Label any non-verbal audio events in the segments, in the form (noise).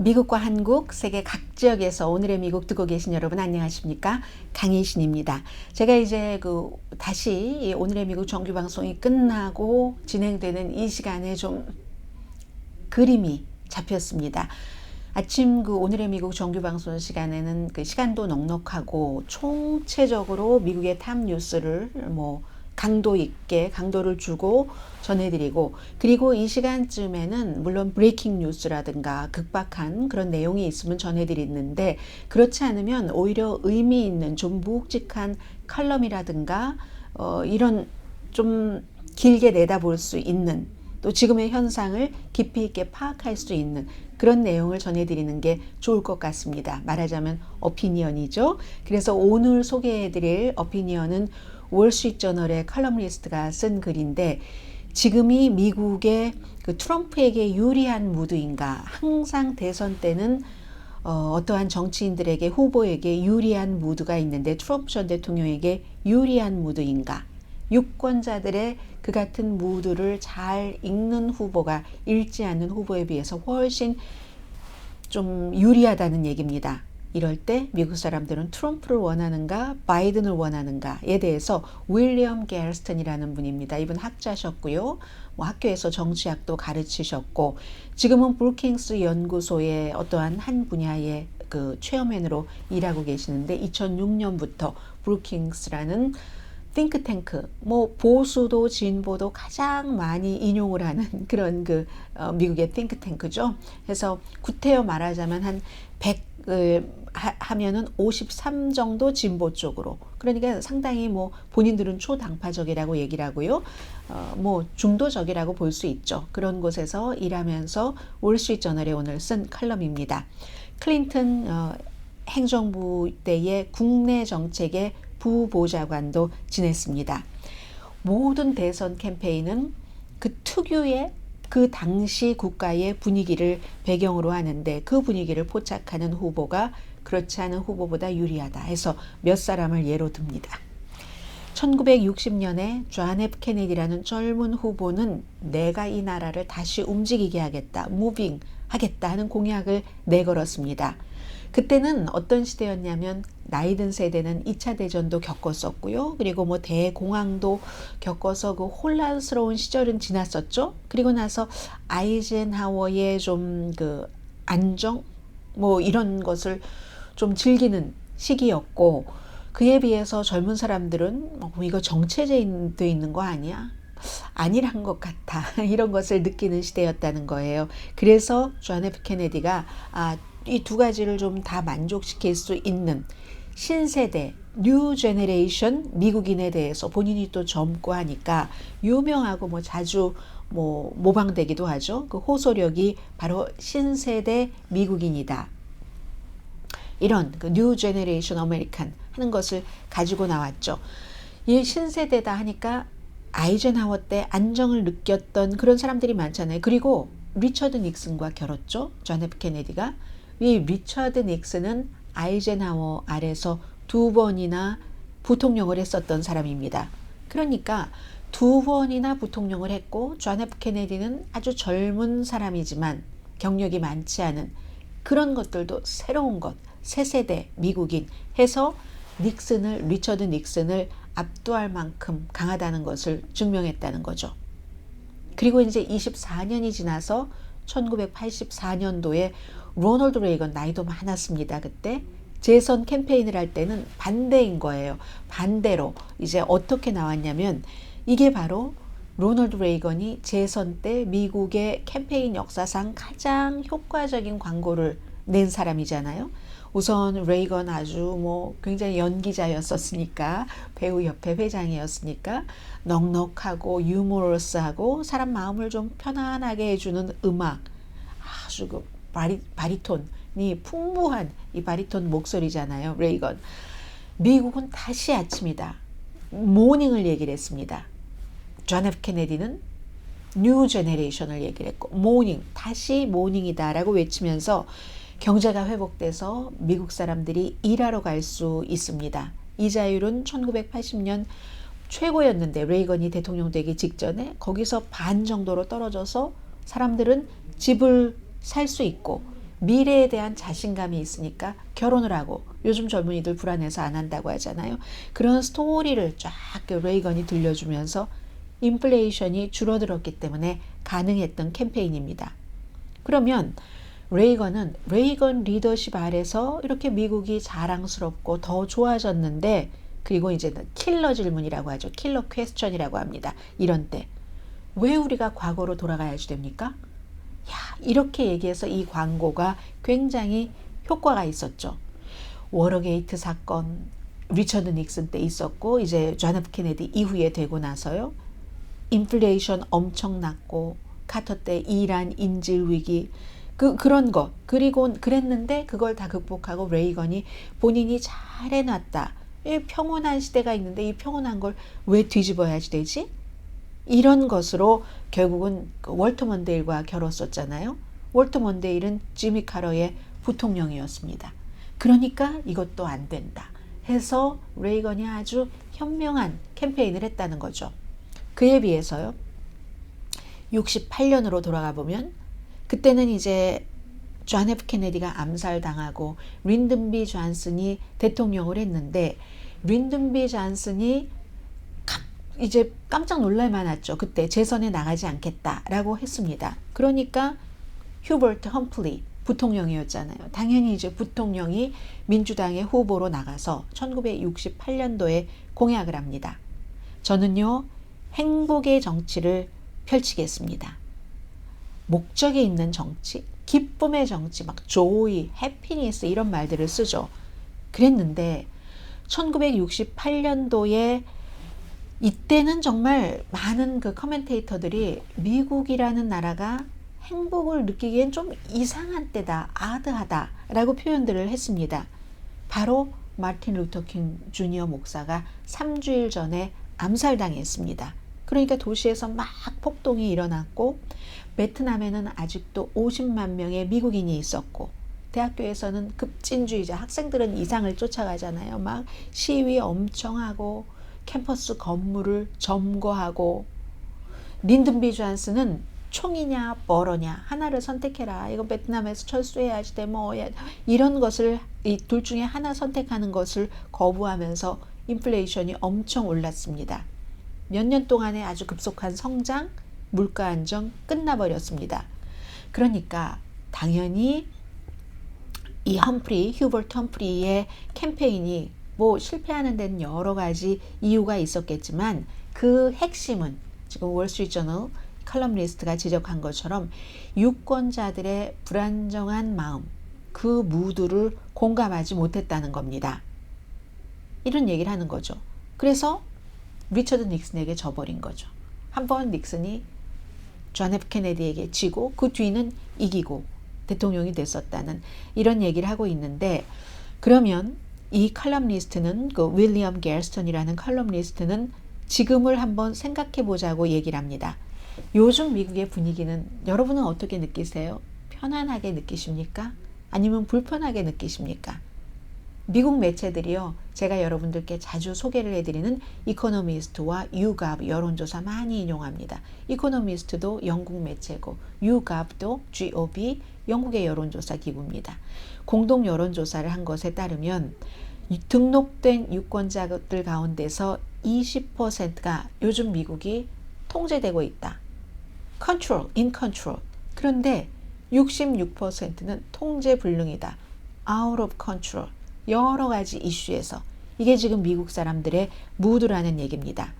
미국과 한국, 세계 각 지역에서 오늘의 미국 듣고 계신 여러분 안녕하십니까? 강희신입니다. 제가 이제 그 다시 오늘의 미국 정규 방송이 끝나고 진행되는 이 시간에 좀 그림이 잡혔습니다. 아침 그 오늘의 미국 정규 방송 시간에는 그 시간도 넉넉하고 총체적으로 미국의 탑 뉴스를 뭐 강도 있게 강도를 주고 전해드리고 그리고 이 시간쯤에는 물론 브레이킹 뉴스라든가 극박한 그런 내용이 있으면 전해드리는데 그렇지 않으면 오히려 의미 있는 좀 묵직한 컬럼이라든가 어, 이런 좀 길게 내다볼 수 있는 또 지금의 현상을 깊이 있게 파악할 수 있는 그런 내용을 전해드리는 게 좋을 것 같습니다. 말하자면 어피니언이죠. 그래서 오늘 소개해드릴 어피니언은 월스트리트저널의 칼럼리스트가 쓴 글인데 지금이 미국의 그 트럼프에게 유리한 무드인가 항상 대선 때는 어, 어떠한 정치인들에게 후보에게 유리한 무드가 있는데 트럼프 전 대통령에게 유리한 무드인가 유권자들의 그 같은 무드를 잘 읽는 후보가 읽지 않는 후보에 비해서 훨씬 좀 유리하다는 얘기입니다. 이럴 때 미국 사람들은 트럼프를 원하는가 바이든을 원하는가에 대해서 윌리엄 게스턴이라는 분입니다. 이분 학자셨고요. 뭐 학교에서 정치학도 가르치셨고 지금은 브루킹스 연구소의 어떠한 한 분야의 그 체험맨으로 일하고 계시는데 2006년부터 브루킹스라는 띵크탱크, 뭐 보수도 진보도 가장 많이 인용을 하는 (laughs) 그런 그 어, 미국의 띵크탱크죠. 그래서 구태여 말하자면 한 100을 하면은 53 정도 진보 쪽으로. 그러니까 상당히 뭐 본인들은 초당파적이라고 얘기를 하고요. 어, 뭐 중도적이라고 볼 수 있죠. 그런 곳에서 일하면서 월스트리트저널에 오늘 쓴 칼럼입니다. 클린턴 어, 행정부 때의 국내 정책의 부보좌관도 지냈습니다. 모든 대선 캠페인은 그 특유의 그 당시 국가의 분위기를 배경으로 하는데 그 분위기를 포착하는 후보가 그렇지 않은 후보보다 유리하다 해서 몇 사람을 예로 듭니다. 1960년에 존 F 케네디라는 젊은 후보는 내가 이 나라를 다시 움직이게 하겠다, 무빙 하겠다 하는 공약을 내걸었습니다. 그때는 어떤 시대였냐면 나이 든 세대는 2차 대전도 겪었었고요. 그리고 뭐 대공황도 겪어서 그 혼란스러운 시절은 지났었죠. 그리고 나서 아이젠하워의 좀 그 안정 뭐 이런 것을 좀 즐기는 시기였고 그에 비해서 젊은 사람들은 뭐 이거 정체돼 있는 거 아니야? 아니란 것 같아. (laughs) 이런 것을 느끼는 시대였다는 거예요. 그래서 존 F 케네디가 아, 이 두 가지를 좀 다 만족시킬 수 있는 신세대 뉴 제네레이션 미국인에 대해서 본인이 또 젊고 하니까 유명하고 뭐 자주 뭐 모방되기도 하죠. 그 호소력이 바로 신세대 미국인이다. 이런 그뉴 제네레이션 아메리칸 하는 것을 가지고 나왔죠. 이 신세대다 하니까 아이젠하워 때 안정을 느꼈던 그런 사람들이 많잖아요. 그리고 리처드 닉슨과 결혼죠. 존 F 케네디가 이 리처드 닉슨은 아이젠하워 아래서 두 번이나 부통령을 했었던 사람입니다. 그러니까 두 번이나 부통령을 했고 존 F 케네디는 아주 젊은 사람이지만 경력이 많지 않은 그런 것들도 새로운 것, 새 세대 미국인 해서 닉슨을 리처드 닉슨을 압도할 만큼 강하다는 것을 증명했다는 거죠. 그리고 이제 24년이 지나서 1984년도에 로널드 레이건 나이도 많았습니다. 그때 재선 캠페인을 할 때는 반대인 거예요. 반대로 이제 어떻게 나왔냐면 이게 바로 로널드 레이건이 재선 때 미국의 캠페인 역사상 가장 효과적인 광고를 낸 사람이잖아요. 우선 레이건 아주 뭐 굉장히 연기자였었으니까 배우 협회 회장이었으니까 넉넉하고 유머러스하고 사람 마음을 좀 편안하게 해주는 음악 아주 그 바리, 바리톤이 풍부한 이 바리톤 목소리잖아요. 레이건. 미국은 다시 아침이다. 모닝을 얘기를 했습니다. 존 F 케네디는 뉴 제네레이션을 얘기를 했고 모닝 다시 모닝이다라고 외치면서 경제가 회복돼서 미국 사람들이 일하러 갈 수 있습니다. 이 자율은 1980년 최고였는데 레이건이 대통령 되기 직전에 거기서 반 정도로 떨어져서 사람들은 집을 살 수 있고 미래에 대한 자신감이 있으니까 결혼을 하고 요즘 젊은이들 불안해서 안 한다고 하잖아요. 그런 스토리를 쫙그 레이건이 들려주면서 인플레이션이 줄어들었기 때문에 가능했던 캠페인입니다. 그러면 레이건은 레이건 리더십 아래서 이렇게 미국이 자랑스럽고 더 좋아졌는데 그리고 이제는 킬러 질문이라고 하죠. 킬러 퀘스천이라고 합니다. 이런 때. 왜 우리가 과거로 돌아가야지 됩니까? 야, 이렇게 얘기해서 이 광고가 굉장히 효과가 있었죠. 워러게이트 사건, 리처드 닉슨 때 있었고, 이제 존 F 케네디 이후에 되고 나서요. 인플레이션 엄청 났고, 카터 때 이란 인질 위기, 그, 그런 거. 그리고 그랬는데 그걸 다 극복하고 레이건이 본인이 잘 해놨다. 이 평온한 시대가 있는데 이 평온한 걸 왜 뒤집어야지 되지? 이런 것으로 결국은 그 월터 먼데일과 결혼했었잖아요. 월터 먼데일은 지미 카러의 부통령이었습니다. 그러니까 이것도 안 된다. 해서 레이건이 아주 현명한 캠페인을 했다는 거죠. 그에 비해서요. 68년으로 돌아가 보면 그때는 이제 존 F 케네디가 암살당하고 린든비 존슨이 대통령을 했는데 린든비 존슨이 이제 깜짝 놀랄 만했죠. 그때 재선에 나가지 않겠다라고 했습니다. 그러니까 휴버트 험플리 부통령이었잖아요. 당연히 이제 부통령이 민주당의 후보로 나가서 1968년도에 공약을 합니다. 저는요, 행복의 정치를 펼치겠습니다. 목적이 있는 정치, 기쁨의 정치, 막 조이, 해피니스 이런 말들을 쓰죠. 그랬는데 1968년도에 이때는 정말 많은 그 커멘테이터들이 미국이라는 나라가 행복을 느끼기엔 좀 이상한 때다, 아드하다라고 표현들을 했습니다. 바로 마틴 루터킹 주니어 목사가 3주일 전에 암살당했습니다. 그러니까 도시에서 막 폭동이 일어났고 베트남에는 아직도 50만 명의 미국인이 있었고 대학교에서는 급진주의자 학생들은 이상을 쫓아가잖아요. 막 시위 엄청 하고 캠퍼스 건물을 점거하고 린든비 존스는 총이냐 버러냐 하나를 선택해라. 이거 베트남에서 철수해야지 돼. 뭐 이런 것을 이 둘 중에 하나 선택하는 것을 거부하면서 인플레이션이 엄청 올랐습니다. 몇 년 동안의 아주 급속한 성장, 물가 안정 끝나버렸습니다. 그러니까 당연히 이 험프리, 휴버트 험프리의 캠페인이 뭐 실패하는 데는 여러 가지 이유가 있었겠지만 그 핵심은 지금 월스트리트저널 칼럼니스트가 지적한 것처럼 유권자들의 불안정한 마음, 그 무드를 공감하지 못했다는 겁니다. 이런 얘기를 하는 거죠. 그래서 리처드 닉슨에게 져버린 거죠. 한번 닉슨이 존 F 케네디에게 지고 그 뒤는 이기고 대통령이 됐었다는 이런 얘기를 하고 있는데 그러면 이 칼럼니스트는 그 윌리엄 겔스턴이라는 칼럼니스트는 지금을 한번 생각해 보자고 얘기를 합니다. 요즘 미국의 분위기는 여러분은 어떻게 느끼세요? 편안하게 느끼십니까? 아니면 불편하게 느끼십니까? 미국 매체들이요. 제가 여러분들께 자주 소개를 해드리는 이코노미스트와 유갑 여론조사 많이 인용합니다. 이코노미스트도 영국 매체고 유갑도 GOB 영국의 여론조사 기구입니다. 공동 여론조사를 한 것에 따르면 등록된 유권자들 가운데서 20%가 요즘 미국이 통제되고 있다. control, in control. 그런데 66%는 통제 불능이다. out of control. 여러 가지 이슈에서 이게 지금 미국 사람들의 무드라는 얘기입니다.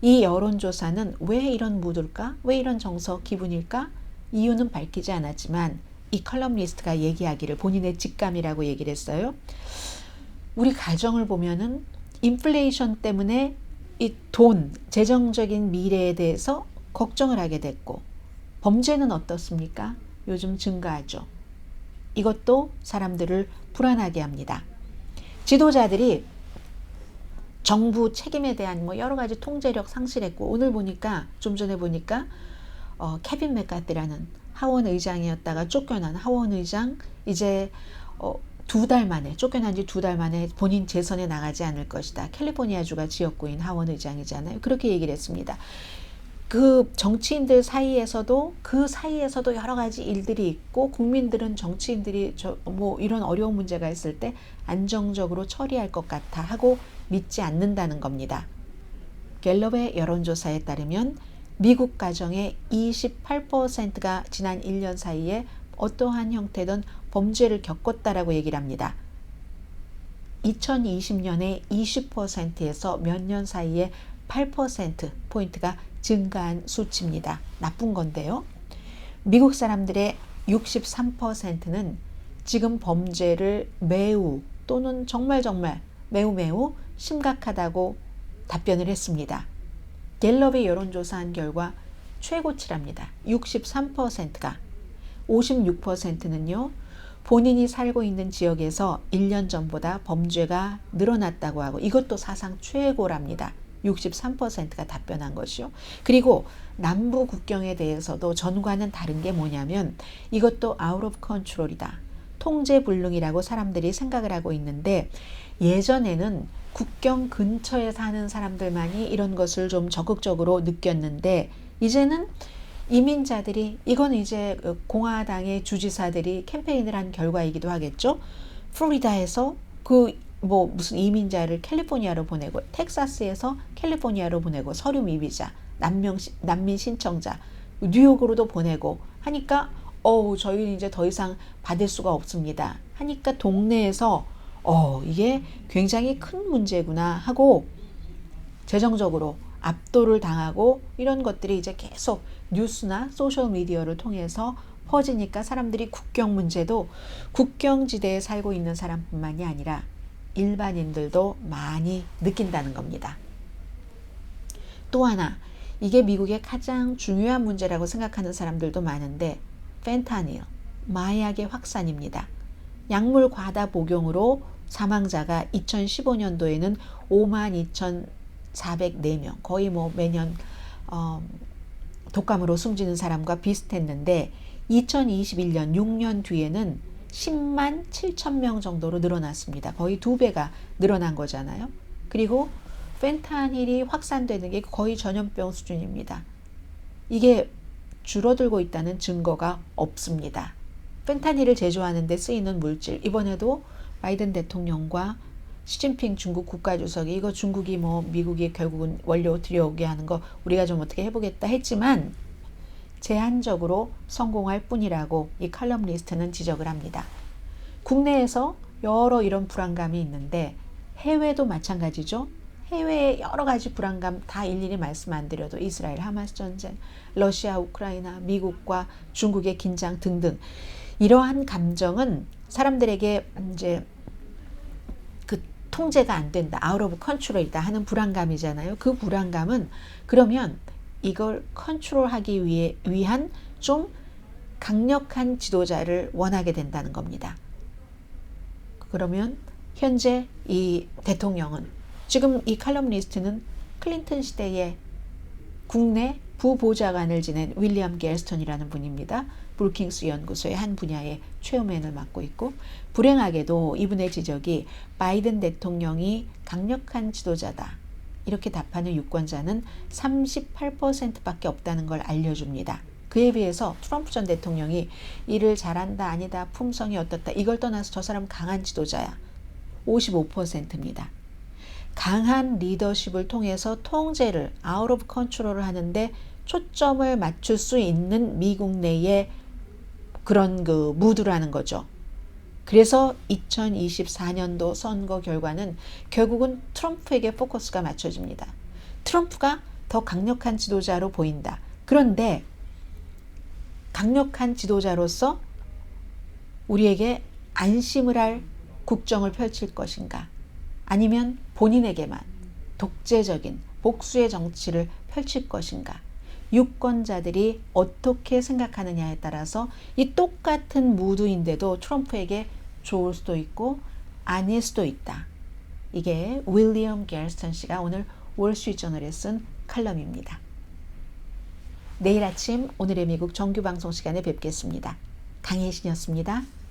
이 여론조사는 왜 이런 무드일까? 왜 이런 정서 기분일까? 이유는 밝히지 않았지만 이 컬럼리스트가 얘기하기를 본인의 직감이라고 얘기를 했어요. 우리 가정을 보면은 인플레이션 때문에 이 돈, 재정적인 미래에 대해서 걱정을 하게 됐고 범죄는 어떻습니까? 요즘 증가하죠. 이것도 사람들을 불안하게 합니다. 지도자들이 정부 책임에 대한 뭐 여러 가지 통제력 상실했고 오늘 보니까 좀 전에 보니까 어, 케빈 맥카티라는 하원 의장이었다가 쫓겨난 하원 의장 이제 어, 두 달 만에 쫓겨난 지 두 달 만에 본인 재선에 나가지 않을 것이다. 캘리포니아주가 지역구인 하원 의장이잖아요. 그렇게 얘기를 했습니다. 그 정치인들 사이에서도 그 사이에서도 여러 가지 일들이 있고 국민들은 정치인들이 저 뭐 이런 어려운 문제가 있을 때 안정적으로 처리할 것 같아 하고 믿지 않는다는 겁니다. 갤럽의 여론조사에 따르면 미국 가정의 28%가 지난 1년 사이에 어떠한 형태든 범죄를 겪었다라고 얘기를 합니다. 2020년에 20%에서 몇 년 사이에 8%포인트가 증가한 수치입니다. 나쁜 건데요. 미국 사람들의 63%는 지금 범죄를 매우 또는 정말 정말 매우 매우 심각하다고 답변을 했습니다. 갤럽이 여론조사한 결과 최고치랍니다. 63%가 56%는요. 본인이 살고 있는 지역에서 1년 전보다 범죄가 늘어났다고 하고 이것도 사상 최고랍니다. 63%가 답변한 것이요. 그리고 남부 국경에 대해서도 전과는 다른 게 뭐냐면 이것도 out of control이다. 통제 불능이라고 사람들이 생각을 하고 있는데 예전에는 국경 근처에 사는 사람들만이 이런 것을 좀 적극적으로 느꼈는데 이제는 이민자들이 이건 이제 공화당의 주지사들이 캠페인을 한 결과이기도 하겠죠. 플로리다에서 그 뭐 무슨 이민자를 캘리포니아로 보내고 텍사스에서 캘리포니아로 보내고 서류 미비자, 난명 난민 신청자 뉴욕으로도 보내고 하니까 어우 저희는 이제 더 이상 받을 수가 없습니다. 하니까 동네에서 어 이게 굉장히 큰 문제구나 하고 재정적으로 압도를 당하고 이런 것들이 이제 계속 뉴스나 소셜 미디어를 통해서 퍼지니까 사람들이 국경 문제도 국경지대에 살고 있는 사람뿐만이 아니라 일반인들도 많이 느낀다는 겁니다. 또 하나, 이게 미국의 가장 중요한 문제라고 생각하는 사람들도 많은데 펜타닐, 마약의 확산입니다. 약물 과다 복용으로 사망자가 2015년도에는 52,404명, 거의 뭐 매년 어, 독감으로 숨지는 사람과 비슷했는데 2021년 6년 뒤에는 10만 7천 명 정도로 늘어났습니다. 거의 두 배가 늘어난 거잖아요. 그리고 펜타닐이 확산되는 게 거의 전염병 수준입니다. 이게 줄어들고 있다는 증거가 없습니다. 펜타닐을 제조하는 데 쓰이는 물질 이번에도 바이든 대통령과 시진핑 중국 국가주석이 이거 중국이 뭐 미국이 결국은 원료 들여오게 하는 거 우리가 좀 어떻게 해보겠다 했지만 제한적으로 성공할 뿐이라고 이 칼럼리스트는 지적을 합니다. 국내에서 여러 이런 불안감이 있는데 해외도 마찬가지죠. 해외의 여러 가지 불안감 다 일일이 말씀 안 드려도 이스라엘 하마스 전쟁, 러시아 우크라이나, 미국과 중국의 긴장 등등 이러한 감정은 사람들에게 이제 그 통제가 안 된다, 아웃 오브 컨트롤이다 하는 불안감이잖아요. 그 불안감은 그러면 이걸 컨트롤하기 위해 위한 좀 강력한 지도자를 원하게 된다는 겁니다. 그러면 현재 이 대통령은 지금 이 칼럼니스트는 클린턴 시대에 국내 부보좌관을 지낸 윌리엄 겔스턴이라는 분입니다. 브루킹스 연구소의 한 분야의 최우맨을 맡고 있고 불행하게도 이분의 지적이 바이든 대통령이 강력한 지도자다. 이렇게 답하는 유권자는 38%밖에 없다는 걸 알려줍니다. 그에 비해서 트럼프 전 대통령이 일을 잘한다 아니다 품성이 어떻다 이걸 떠나서 저 사람 강한 지도자야 55%입니다. 강한 리더십을 통해서 통제를 아웃 오브 컨트롤을 하는데 초점을 맞출 수 있는 미국 내의 그런 그 무드라는 거죠. 그래서 2024년도 선거 결과는 결국은 트럼프에게 포커스가 맞춰집니다. 트럼프가 더 강력한 지도자로 보인다. 그런데 강력한 지도자로서 우리에게 안심을 할 국정을 펼칠 것인가? 아니면 본인에게만 독재적인 복수의 정치를 펼칠 것인가? 유권자들이 어떻게 생각하느냐에 따라서 이 똑같은 무드인데도 트럼프에게 좋을 수도 있고 아닐 수도 있다. 이게 윌리엄 겔스턴 씨가 오늘 월스트리트저널에 쓴 칼럼입니다. 내일 아침 오늘의 미국 정규 방송 시간에 뵙겠습니다. 강혜신이었습니다.